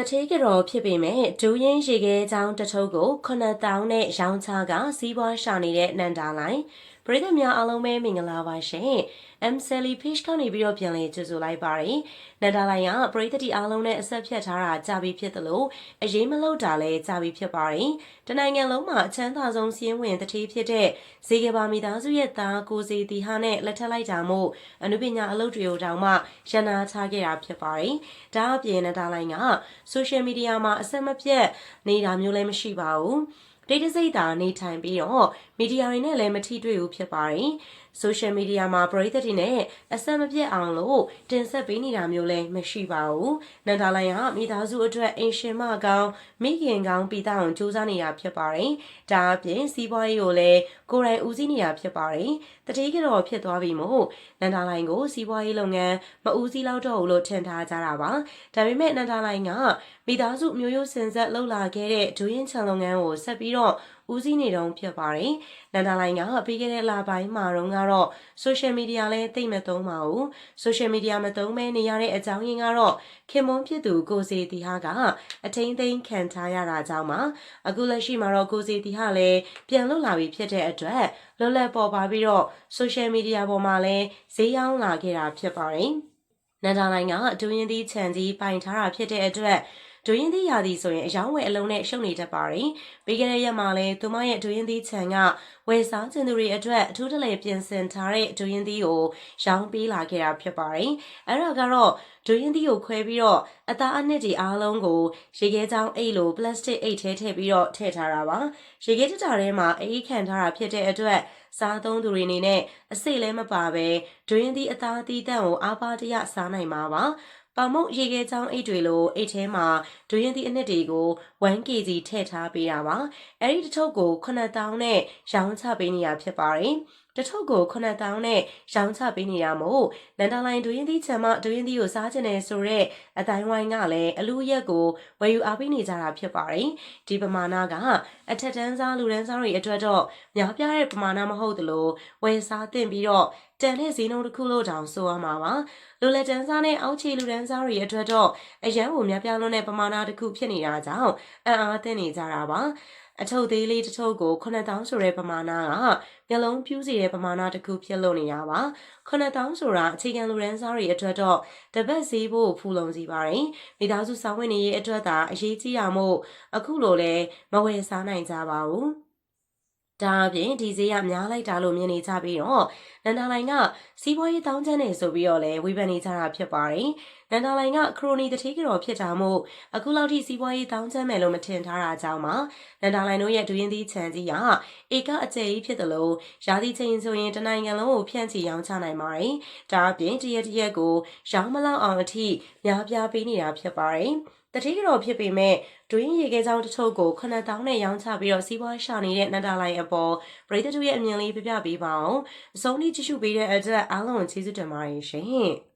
တထေးကတော်ဖြစ်ပေမဲ့ဒူးရင်ရေခဲချောင်းတစ်ထုပ်ကို9000နဲ့ရောင်းချကစီးပွားရှာနေတဲ့နန္တာလိုင်းပ ရိသတ်များအားလုံးပဲမင်္ဂလာပါရှင် M Sally Fish ကနေပြီးတော့ပြန်လည်ကြိုဆိုလိုက်ပါတယ်နန္တာလိုင်းကပရိသတ်တီအားလုံးနဲ့အဆက်ဖြတ်ထားတာကြာပြီဖြစ်သလိုအရေးမလို့တာလည်းကြာပြီဖြစ်ပါတယ်တနိုင်ငံလုံးမှာအချမ်းသာဆုံးစီးရင်ဝင်တထေးဖြစ်တဲ့ဇေကဘာမိသားစုရဲ့သားကိုစီတီဟာနဲ့လက်ထပ်လိုက်တာမို့အနုပညာအလုပ်တွေကိုတောင်မှရန်နာချခဲ့တာဖြစ်ပါတယ်ဒါအပြင်နန္တာလိုင်းက social media မှာအဆက်မပြတ်နေတာမျိုးလည်းမရှိပါဘူး ဒိတ်တစိတ်သာနေထိုင်ပြီးတော့မီဒီယာတွေနဲ့လည်းမထိတွေ့ဘူးဖြစ်ပါတယ်။ social media မှာပရိသတ်တွေနဲ့အဆက်မပြတ်အောင်လို့တင်ဆက်ပေးနေတာမျိုးလည်းမရှိပါဘူး။နန္ဒာလိုင်ကမိသားစုအတွက်အင်ရှင်မကောင်းမိခင်ကောင်းပြီးတောင်းစူးစမ်းနေတာဖြစ်ပါတယ်။ဒါအပြင်စီးပွားရေးကိုလည်းကိုယ်တိုင်ဦးစီးနေတာဖြစ်ပါတယ်။တတိကတော်ဖြစ်သွားပြီမို့နန္ဒာလိုင်ကိုစီးပွားရေးလုပ်ငန်းမဦးစီးလောက်တော့ဘူးလို့ထင်ထားကြတာပါ။ဒါပေမဲ့နန္ဒာလိုင်ကမိသားစုမျိုးရိုးစင်ဆက်လှုပ်လာခဲ့တဲ့ဒူရင်ချန်လုပ်ငန်းကိုဆက်ပြီးတော့ ဦးစီးနေတုံးဖြစ်ပါတယ်။နန္ဒာလိုင်ကပြီးခဲ့တဲ့လပိုင်းမှာတော့ကတော့ social media လည်းသိမသုံးပါဘူး။ social media မသုံးမဲနေရတဲ့အကြောင်းရင်းကတော့ခင်မွန်းဖြစ်သူကိုစီတီဟာကအထိန်သိမ်းခံထားရတာကြောင့်ပါ။အခုလက်ရှိမှာတော့ကိုစီတီဟာလည်းပြန်လွတ်လာပြီဖြစ်တဲ့အတွက်လွတ်လပ်ပေါ်ပါပြီးတော့ social media ပေါ်မှာလည်းဈေးရောင်းလာခဲ့တာဖြစ်ပါတယ်။နန္ဒာလိုင်ကဒူရင်သီးခြံကြီးပိုင်ထားတာဖြစ်တဲ့အတွက် ဒွင်းသီးရာသီဆိုရင်အယောင်းဝယ်အလုံးနဲ့ရှုပ်နေတတ်ပါတယ်။ပြီးခဲ့တဲ့ရက်မှာလည်းသူမရဲ့ဒွင်းသီးခြံကဝယ်စားခြင်းသူတွေအတွက်အထူးတလဲပြင်ဆင်ထားတဲ့ဒွင်းသီးကိုရောင်းပေးလာခဲ့တာဖြစ်ပါတယ်။အဲ့ဒါကတော့ဒွင်းသီးကိုခွဲပြီးတော့အသားအနှစ်တွေအားလုံးကိုရေခဲချောင်းအိတ်လိုပလတ်စတစ်အိတ်ထဲထည့်ပြီးတော့ထည့်ထားတာပါ။ရေခဲတတာထဲမှာအိတ်ခံထားတာဖြစ်တဲ့အတွက်စားသုံးသူတွေအနေနဲ့အစိတ်လည်းမပါပဲဒွင်းသီးအသားအသီးတန့်ကိုအားပါတရစားနိုင်မှာပါ။ ပေါမုတ်ရေခဲချောင်းအိတ်တွေလိုအိတ်ထဲမှာဒွရင်သီးအနှစ်တွေကို 1kg ထည့်ထားပေးတာပါအဲ့ဒီတစ်ထုပ်ကို9000နဲ့ရောင်းချပေးနေတာဖြစ်ပါတယ် တထုပ်ကို9000နဲ့ရောင်းချပေးနေတာမို့လန်တာလိုင်းဒွင်းသီးချံမဒွင်းသီးကိုစားကျင်နေဆိုတော့အတိုင်းဝိုင်းကလည်းအလူရက်ကိုဝယ်ယူအားပေးနေကြတာဖြစ်ပါတယ်ဒီပမာဏကအထက်တန်းစားလူတန်းစားတွေအတွက်တော့များပြားတဲ့ပမာဏမဟုတ်သလိုဝယ်စားတင်ပြီးတော့တန်တဲ့ဈေးနှုန်းတစ်ခုလို့တောင်ဆိုရမှာပါလူလက်တန်းစားနဲ့အောက်ခြေလူတန်းစားတွေအတွက်တော့အရန်ကိုများပြားလွန်းတဲ့ပမာဏတစ်ခုဖြစ်နေတာကြောင့်အံ့အားသင့်နေကြတာပါ အထုပ်သေးလေးတစ်ထုပ်ကို9000ဆိုတဲ့ပမာဏကမျက်လုံးပြူးစီတဲ့ပမာဏတစ်ခုဖြစ်လို့နေတာပါ9000ဆိုတာအခြေခံလူရန်စားတွေအတွက်တော့တပတ်ဈေးဖို့ဖူလုံစီပါတယ်မိသားစုစောင်းဝင်နေရဲ့အတွက်သာအရေးကြီးရမို့အခုလိုလဲမဝယ်စားနိုင်ကြပါဘူး ဒါအပြင်ဒီဈေးကများလိုက်တာလို့မြင်နေကြပြီးတော့နန္ဒာလိုင်ကစီးပွားရေးတောင်းချမ်းနေဆိုပြီးတော့လည်းဝေဖန်နေကြတာဖြစ်ပါတယ်။နန္ဒာလိုင်ကခရိုနီတတိကတော်ဖြစ်တာမို့အခုလောက်ထိစီးပွားရေးတောင်းချမ်းမယ်လို့မထင်ထားတာကြောင့်ပါ။နန္ဒာလိုင်တို့ရဲ့ဒူရင်သီးခြံကြီးကဧကအကျယ်ကြီးဖြစ်တယ်လို့ရာသီချိန်ဆိုရင်တနိုင်ငံလုံးကိုဖြန့်ချီရောင်းချနိုင်ပါတယ်။ဒါအပြင်တရက်တရက်ကိုရောင်းမလောက်အောင်အထိများပြားပေးနေတာဖြစ်ပါတယ်။ တတိကတော်ဖြစ်ပေမဲ့ဒွင်းရေခဲချောင်းတစ်ထုပ်ကို9000နဲ့ရောင်းချပြီးတော့စီးပွားရှာနေတဲ့နန္ဒာလိုင်အပေါ်ပရိသတ်တို့ရဲ့အမြင်လေးပြပြပေးပါအောင်အဆုံးထိကြည့်ရှုပေးတဲ့အတွက်အားလုံးကိုကျေးဇူးတင်ပါတယ်ရှင်